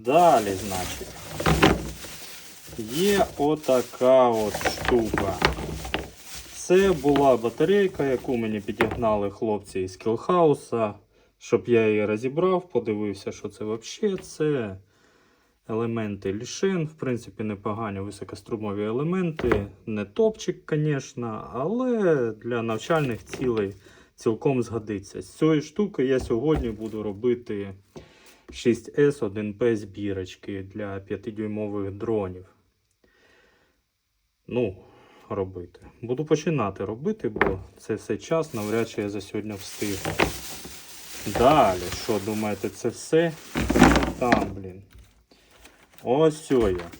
Далі, значить, є отака от штука. Це була батарейка, яку мені підігнали хлопці із Кілхауса, щоб я її розібрав, подивився, що це взагалі. Це елементи лішен, в принципі, непогані високострумові елементи. Не топчик, звісно, але для навчальних цілей цілком згодиться. З цієї штуки я сьогодні буду робити 6S 1P збірочки для 5-дюймових дронів. Ну, робити. Буду починати робити, бо це все час, навряд чи я за сьогодні встигну. Далі, що думаєте, це все? Там, блін. Ось я.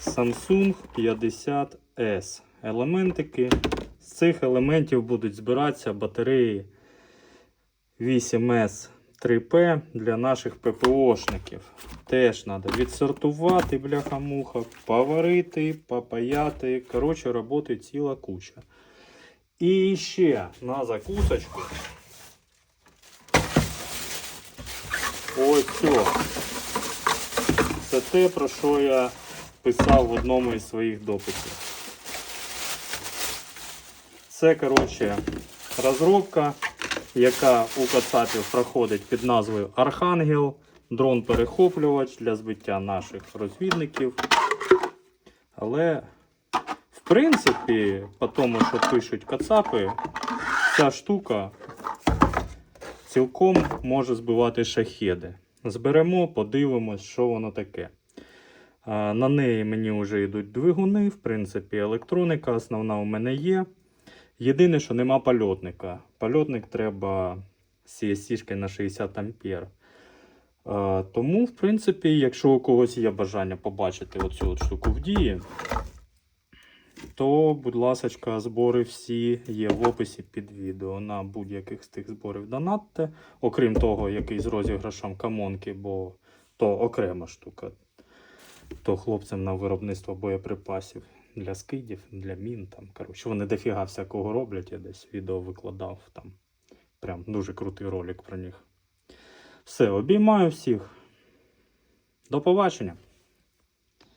Samsung 50S. Елементики. З цих елементів будуть збиратися батареї 8S 3P для наших ППОшників. Теж треба відсортувати, бляха-муха, поварити, попаяти. Коротше, роботи ціла куча. І ще на закусочку. Ось все. Це те, про що я писав в одному із своїх дописів. Це, коротше, розробка, яка у Кацапів проходить під назвою Архангел, дрон-перехоплювач для збиття наших розвідників. Але, в принципі, по тому, що пишуть Кацапи, ця штука цілком може збивати шахеди. Зберемо, подивимось, що воно таке. На неї мені вже йдуть двигуни, в принципі, електроніка основна у мене є. Єдине, що нема польотника. Польотник треба CSC на 60 ампер. Тому, в принципі, якщо у когось є бажання побачити оцю от штуку в дії, то, будь ласка, збори всі є в описі під відео на будь-яких з тих зборів донатте. Окрім того, який з розіграшем камонки, бо то окрема штука. То хлопцям на виробництво боєприпасів для скидів, для мін. Там, коротше, вони дофіга всякого роблять. Я десь відео викладав там. Прям дуже крутий ролик про них. Все, обіймаю всіх. До побачення.